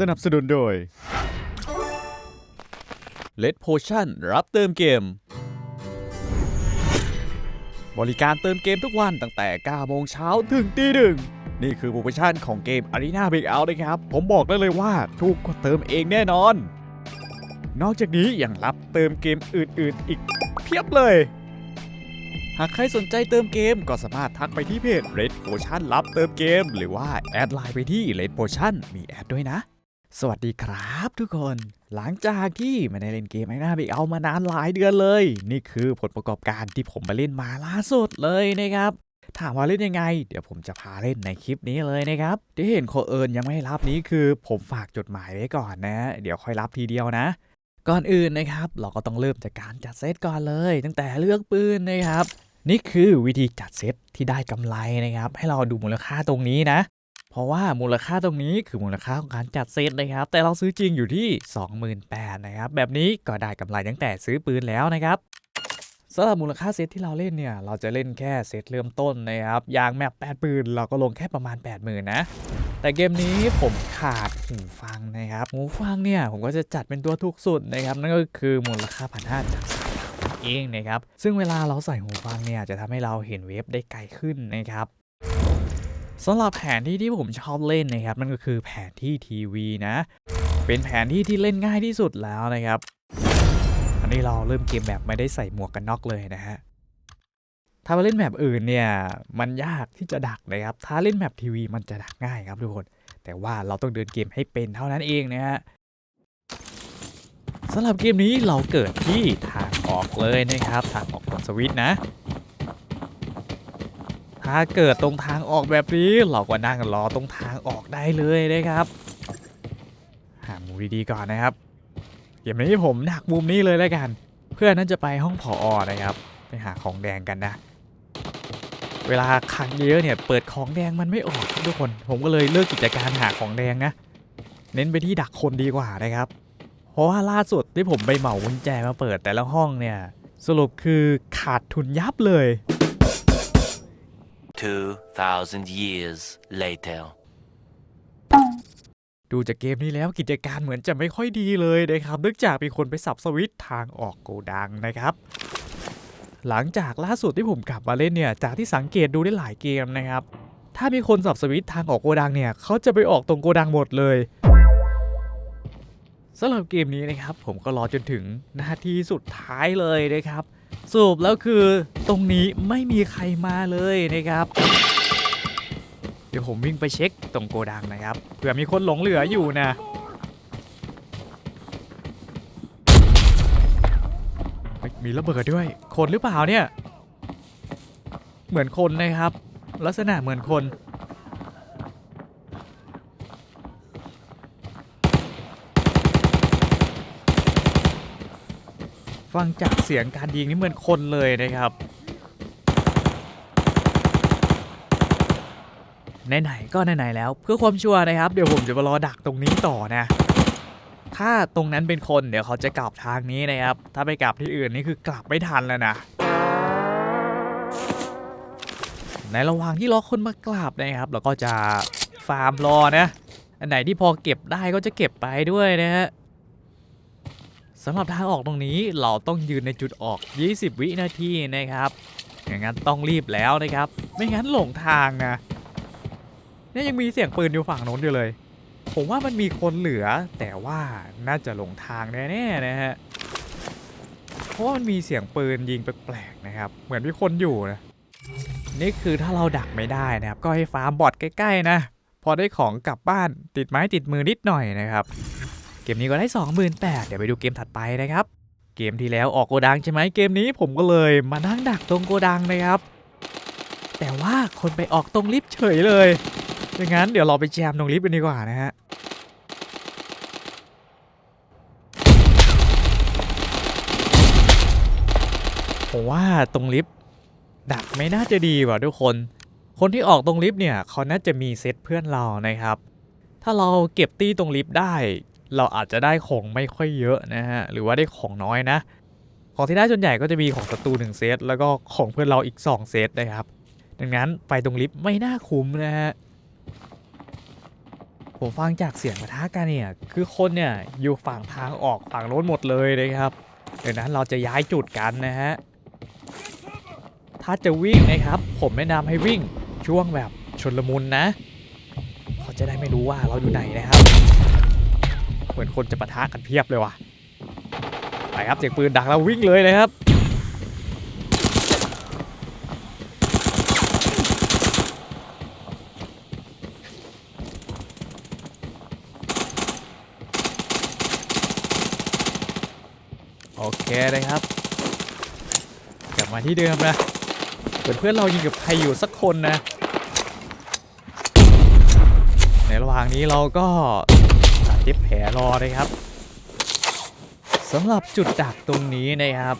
สนับสนุนโดย Let Potion รับเติมเกม บริการเติมเกมทุกวันตั้งแต่ 9 โมงเช้าถึงตีหนึ่งนี่คือโปรโมชั่นของเกม Arena Breakout นะครับ ผมบอกได้เลยว่าถูกกว่าเติมเองแน่นอน นอกจากนี้ยังรับเติมเกมอื่นๆ อีกเพียบเลย หากใครสนใจเติมเกมก็สามารถทักไปที่เพจ Red Potion รับเติมเกม หรือว่าแอดไลน์ไปที่ Red Potion มีแอดด้วยนะ สวัสดีครับทุกคน หลังจากที่ไม่ได้เล่นเกมไอ้หน้าไปเอามานานหลายเดือนเลย นี่คือผลประกอบการที่ผมมาเล่นมาล่าสุดเลยนะครับถามว่าเล่นยังไง เดี๋ยวผมจะพาเล่นในคลิปนี้เลยนะครับที่เห็นโคเอิญยังไม่รับนี้คือผมฝากจดหมายไว้ก่อนนะ เดี๋ยวค่อยรับทีเดียวนะ ก่อนอื่นนะครับ เราก็ต้องเริ่มจากการจัดเซตก่อนเลย ตั้งแต่เลือกปืนนะครับ นี่คือวิธีจัดเซตที่ได้กำไรนะครับ ให้เราดูมูลค่าตรงนี้นะ เพราะว่ามูลค่าตรงนี้คือมูลค่าของการจัดเซตนะครับ แต่เราซื้อจริงอยู่ที่ 28,000นะครับ แบบนี้ก็ได้กำไรตั้งแต่ซื้อปืนแล้วนะครับสำหรับมูลค่าเซตที่เราเล่นเนี่ย เราจะเล่นแค่เซตเริ่มต้นนะครับ อย่างแมป8ปืนเราก็ลงแค่ประมาณ 80,000นะ แต่เกมนี้ผมขาดหูฟังนะครับ หูฟังเนี่ยผมก็จะจัดเป็นตัวถูกสุดนะครับ นั่นก็คือมูลค่าพันห้าจากสายเราเองนะครับ ซึ่งเวลาเราใส่หูฟังเนี่ยจะทำให้เราเห็นเวฟได้ไกลขึ้นนะครับ สำหรับแผนที่ที่ผมชอบเล่นนะครับนั่นก็คือแผนที่ทีวีนะ เป็นแผนที่ที่เล่นง่ายที่สุดแล้วนะครับ อันนี้เราเริ่มเกมแบบไม่ได้ใส่หมวกกันน็อกเลยนะฮะถ้ามาเล่นแบบอื่นเนี่ยมันยากที่จะดักนะครับ ถ้าเล่นแบบทีวีมันจะดักง่ายครับทุกคน แต่ว่าเราต้องเดินเกมให้เป็นเท่านั้นเองนะฮะสำหรับเกมนี้เราเกิดที่ทางออกเลยนะครับ ทางออกตรงสวิตช์นะ ถ้าเกิดตรงทางออกแบบนี้เราก็นั่งรอตรงทางออกได้เลยนะครับ หามุมดีๆก่อนนะครับเกมนี้ผมดักมุมนี้เลยแล้วกัน เพื่อนน่าจะไปห้องผออนะครับ ไปหาของแดงกันนะ เวลาคังเยอะเนี่ยเปิดของแดงมันไม่ออกทุกคน ผมก็เลยเลิกกิจการหาของแดงนะ เน้นไปที่ดักคนดีกว่านะครับ เพราะว่าล่าสุดที่ผมไปเหมากุญแจมาเปิดแต่ละห้องเนี่ย สรุปคือขาดทุนยับเลย 2,000 years later. ดูจากเกมนี้แล้วกิจการเหมือนจะไม่ค่อยดีเลยนะครับเนื่องจากมีคนไปสับสวิตช์ทางออกโกดังนะครับ หลังจากล่าสุดที่ผมกลับมาเล่นเนี่ย จากที่สังเกตดูได้หลายเกมนะครับ ถ้ามีคนสับสวิตช์ทางออกโกดังเนี่ยเขาจะไปออกตรงโกดังหมดเลยสำหรับเกมนี้นะครับผมก็รอจนถึงนาทีสุดท้ายเลยนะครับ สรุปแล้วคือตรงนี้ไม่มีใครมาเลยนะครับ เดี๋ยวผมวิ่งไปเช็คตรงโกดังนะครับเผื่อมีคนหลงเหลืออยู่นะมีระเบิดด้วย คนหรือเปล่าเนี่ย เหมือนคนนะครับ ลักษณะเหมือนคน ฟังจากเสียงการยิงนี่เหมือนคนเลยนะครับไหนๆก็ไหนๆแล้วเพื่อความชัวร์นะครับ เดี๋ยวผมจะมารอดักตรงนี้ต่อนะ ถ้าตรงนั้นเป็นคนเดี๋ยวเขาจะกลับทางนี้นะครับ ถ้าไปกลับที่อื่นนี่คือกลับไม่ทันแล้วนะ ในระหว่างที่รอคนมากลับนะครับเราก็จะฟาร์มรอนะ อันไหนที่พอเก็บได้ก็จะเก็บไปด้วยนะฮะ สำหรับทางออกตรงนี้เราต้องยืนในจุดออก 20 วินาทีนะครับอย่างนั้นต้องรีบแล้วนะครับ ไม่งั้นหลงทางนะนี่ยังมีเสียงปืนอยู่ฝั่งโน้นอยู่เลย ผมว่ามันมีคนเหลือ แต่ว่าน่าจะหลงทางแน่ๆนะฮะเพราะมันมีเสียงปืนยิงแปลกๆนะครับ เหมือนมีคนอยู่นะนี่คือถ้าเราดักไม่ได้นะครับ ก็ให้ฟาร์มบอทใกล้ๆนะ พอได้ของกลับบ้านติดไม้ติดมือนิดหน่อยนะครับ มนี้ก็ได้ 28,000เดี๋ยวไปดูเกมถัดไปนะครับ เกมที่แล้วออกโกดังใช่ไหมเกมนี้ผมก็เลยมานั่งดักตรงโกดังนะครับ แต่ว่าคนไปออกตรงลิฟต์เฉยเลยดังนั้นเดี๋ยวเราไปแจมตรงลิฟต์กันดีกว่านะฮะผมว่าตรงลิฟต์ดักไม่น่าจะดีว่ะทุกคน คนที่ออกตรงลิฟต์เนี่ยเขาน่าจะมีเซตเพื่อนเรานะครับ ถ้าเราเก็บตี้ตรงลิฟต์ได้ เราอาจจะได้ของไม่ค่อยเยอะนะฮะ หรือว่าได้ของน้อยนะ ของที่ได้ส่วนใหญ่ก็จะมีของศัตรูหนึ่งเซต แล้วก็ของเพื่อนเราอีก 2 เซตนะครับ ดังนั้นไปตรงลิฟต์ไม่น่าคุ้มนะฮะ ผมฟังจากเสียงปะทะกันเนี่ย คือคนเนี่ยอยู่ฝั่งทางออกฝั่งโน้นหมดเลยนะครับดังนั้นเราจะย้ายจุดกันนะฮะ ถ้าจะวิ่งนะครับ ผมแนะนำให้วิ่งช่วงแบบชนลมุนนะ เขาจะได้ไม่รู้ว่าเราอยู่ไหนนะครับ เหมือนคนจะปะทะกันเพียบเลยว่ะไปครับเสียงปืนดังแล้ววิ่งเลยนะครับโอเคเลยครับ กลับมาที่เดิมนะเพื่อนเพื่อนเรายิงกับใครอยู่สักคนนะ ในระหว่างนี้เราก็ เย็บแผลรอนะครับสำหรับจุดดักตรงนี้นะครับ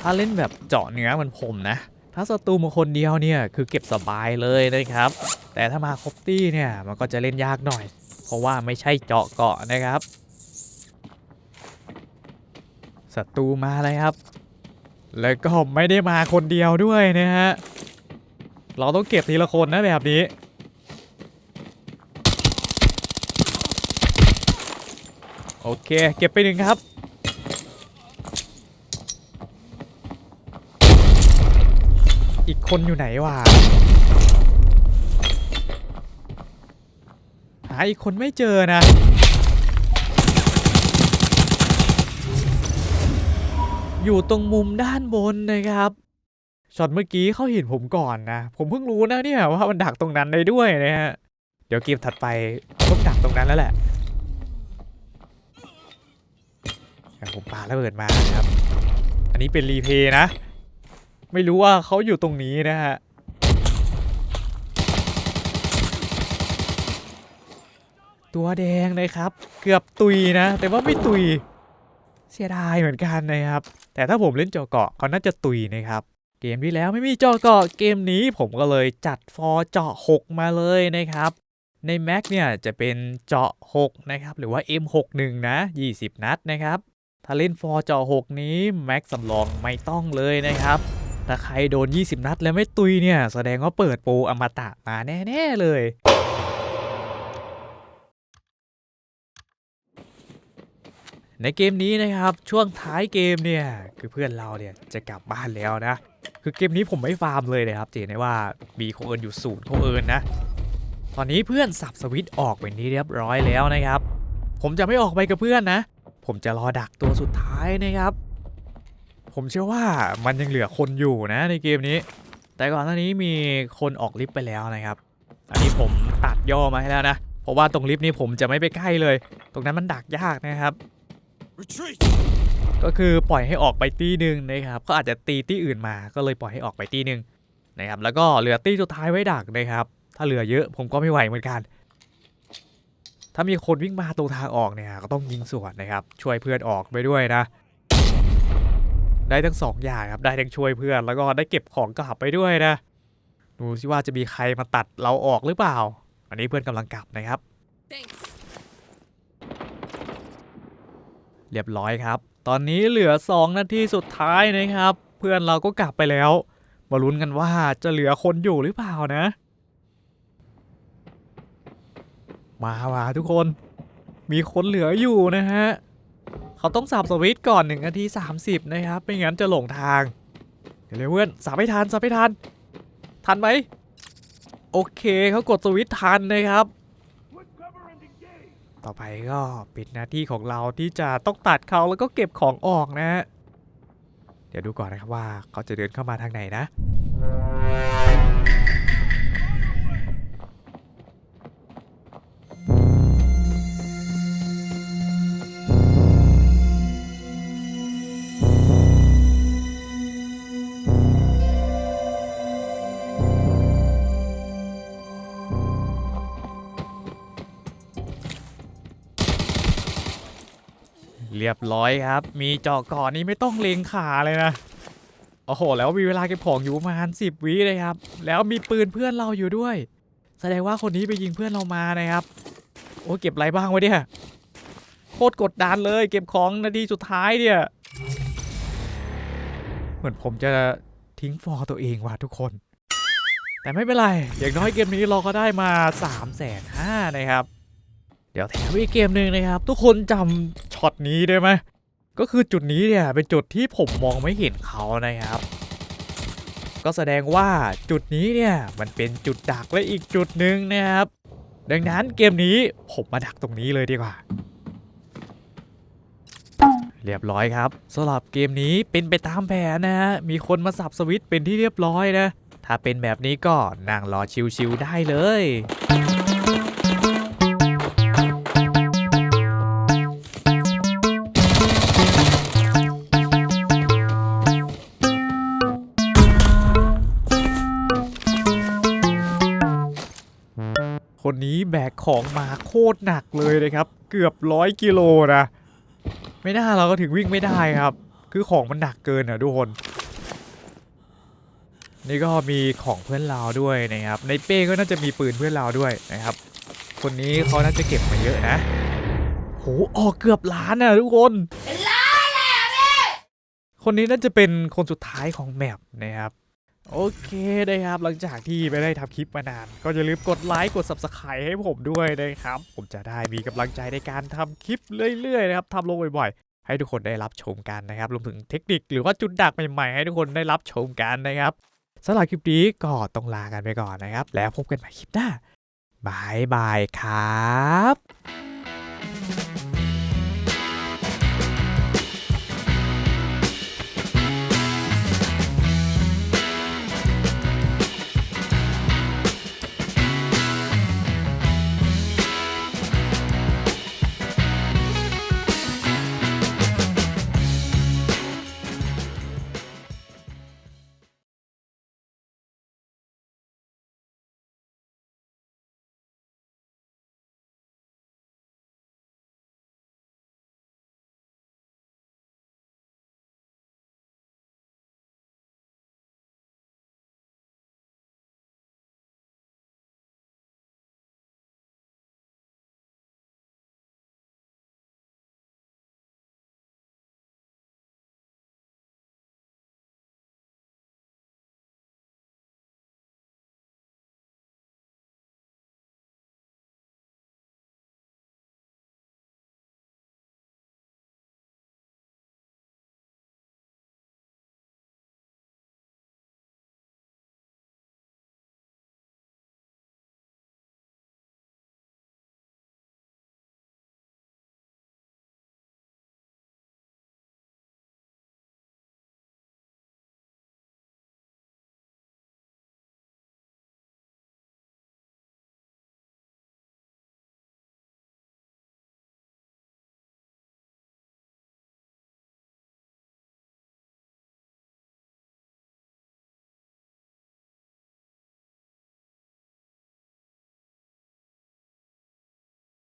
ถ้าเล่นแบบเจาะเนื้อเหมือนผมนะ ถ้าศัตรูมาคนเดียวเนี่ยคือเก็บสบายเลยนะครับ แต่ถ้ามาครบตี้เนี่ยมันก็จะเล่นยากหน่อย เพราะว่าไม่ใช่เจาะเกาะนะครับศัตรูมาเลยครับ แล้วก็ไม่ได้มาคนเดียวด้วยนะฮะ เราต้องเก็บทีละคนนะแบบนี้ โอเค เก็บไปหนึ่งครับ อีกคนอยู่ไหนวะหาอีกคนไม่เจอนะ อยู่ตรงมุมด้านบนนะครับช็อตเมื่อกี้เขาเห็นผมก่อนนะ ผมเพิ่งรู้นะเนี่ยว่ามันดักตรงนั้นได้ด้วยนะฮะ เดี๋ยวเกมถัดไปต้องดักตรงนั้นแล้วแหละ ผมปาระเบิดมานะครับ อันนี้เป็นรีเพย์นะ ไม่รู้ว่าเขาอยู่ตรงนี้นะฮะตัวแดงนะครับ เกือบตุยนะ แต่ว่าไม่ตุย เสียดายเหมือนกันนะครับ แต่ถ้าผมเล่นเจาะเกาะเขาน่าจะตุยนะครับ เกมที่แล้วไม่มีเจาะเกาะเกมนี้ผมก็เลยจัดฟอร์เจาะ 6 มาเลยนะครับ ใน Mac เนี่ยจะเป็นเจาะ 6 นะครับ หรือว่า M61 นะ 20 นัดนะครับ ถ้าเล่นฟอร์จาะ6นี้ Mac สำรองไม่ต้องเลยนะครับ ถ้าใครโดน 20 นัดแล้วไม่ตุยเนี่ย แสดงว่าเปิดโปรอมตะมาแน่ ๆ เลยในเกมนี้นะครับช่วงท้ายเกมเนี่ยคือเพื่อนเราเนี่ยจะกลับบ้านแล้วนะ คือเกมนี้ผมไม่ฟาร์มเลยนะครับเจนได้ว่ามีโคเอิญอยู่ศูนย์โคเอิญนะ ตอนนี้เพื่อนสับสวิตช์ออกเป็นที่เรียบร้อยแล้วนะครับ ผมจะไม่ออกไปกับเพื่อนนะ ผมจะรอดักตัวสุดท้ายนะครับ ผมเชื่อว่ามันยังเหลือคนอยู่นะในเกมนี้ แต่ก่อนหน้านี้มีคนออกลิฟต์ไปแล้วนะครับ อันนี้ผมตัดย่อมาให้แล้วนะ เพราะว่าตรงลิฟต์นี้ผมจะไม่ไปใกล้เลย ตรงนั้นมันดักยากนะครับก็คือปล่อยให้ออกไปตีหนึ่งนะครับ ก็อาจจะตีตีอื่นมา ก็เลยปล่อยให้ออกไปตีหนึ่งนะครับ แล้วก็เหลือตีสุดท้ายไว้ดักนะครับ ถ้าเหลือเยอะผมก็ไม่ไหวเหมือนกัน ถ้ามีคนวิ่งมาตรงทางออกเนี่ยก็ต้องยิงสวนนะครับช่วยเพื่อนออกไปด้วยนะ ได้ทั้งสองอย่างครับได้ทั้งช่วยเพื่อนแล้วก็ได้เก็บของกลับไปด้วยนะดูสิว่าจะมีใครมาตัดเราออกหรือเปล่า อันนี้เพื่อนกำลังกลับนะครับ Thanks. เรียบร้อยครับ ตอนนี้เหลือ 2 นาทีสุดท้ายนะครับ เพื่อนเราก็กลับไปแล้ว มาลุ้นกันว่าจะเหลือคนอยู่หรือเปล่านะ มาว่ะทุกคน มีคนเหลืออยู่นะฮะ เขาต้องสับสวิตช์ก่อน1นาที 30 นะครับ ไม่งั้นจะหลงทางเดี๋ยวเร็วเพื่อนสับให้ทันสับให้ทัน ทันไหมโอเคเขากดสวิตช์ทันนะครับ ต่อไปก็เป็นหน้าที่ของเราที่จะต้องตัดเขาแล้วก็เก็บของออกนะฮะเดี๋ยวดูก่อนนะครับว่าเขาจะเดินเข้ามาทางไหนนะ เรียบร้อยครับ มีเจาะก่อนนี้ไม่ต้องเลงขาเลยนะ โอ้โห แล้วมีเวลาเก็บของอยู่ประมาณ10วิเลยครับ แล้วมีปืนเพื่อนเราอยู่ด้วย แสดงว่าคนนี้ไปยิงเพื่อนเรามานะครับ โอ้เก็บอะไรบ้างวะเนี่ย โคตรกดดันเลย เก็บของนาทีสุดท้ายเนี่ย เหมือนผมจะทิ้งฟอร์ตัวเองว่ะทุกคน แต่ไม่เป็นไร อย่างน้อยเกมนี้เราก็ได้มา3ามแสนห้านะครับ เดี๋ยวแถมอีกเกมหนึ่งนะครับ ทุกคนจำช็อตนี้ได้ไหมก็คือจุดนี้เนี่ยเป็นจุดที่ผมมองไม่เห็นเขานะครับ ก็แสดงว่าจุดนี้เนี่ยมันเป็นจุดดักและอีกจุดหนึ่งนะครับ ดังนั้นเกมนี้ผมมาดักตรงนี้เลยดีกว่า เรียบร้อยครับสำหรับเกมนี้เป็นไปตามแผนนะฮะมีคนมาสับสวิตช์เป็นที่เรียบร้อยนะ ถ้าเป็นแบบนี้ก็นั่งรอชิวๆได้เลย ของมาโคตรหนักเลยนะครับ เกือบร้อยกิโลนะไม่น่าเราก็ถึงวิ่งไม่ได้ครับ คือของมันหนักเกินอะทุกคน นี่ก็มีของเพื่อนเราด้วยนะครับ ในเป้ก็น่าจะมีปืนเพื่อนเราด้วยนะครับ คนนี้เขาน่าจะเก็บมาเยอะนะโหออกเกือบล้านอะทุกคนคนนี้น่าจะเป็นคนสุดท้ายของแมปนะครับ โอเคนะครับหลังจากที่ไม่ได้ทำคลิปมานาน ก็อย่าลืมกดไลค์กด subscribe ให้ผมด้วยนะครับ ผมจะได้มีกำลังใจในการทำคลิปเรื่อยๆนะครับทำลงบ่อยๆ ให้ทุกคนได้รับชมกันนะครับรวมถึงเทคนิคหรือว่าจุดดักใหม่ๆให้ทุกคนได้รับชมกันนะครับสำหรับคลิปนี้ก็ต้องลากันไปก่อนนะครับ แล้วพบกันใหม่คลิปหน้าบายบายครับ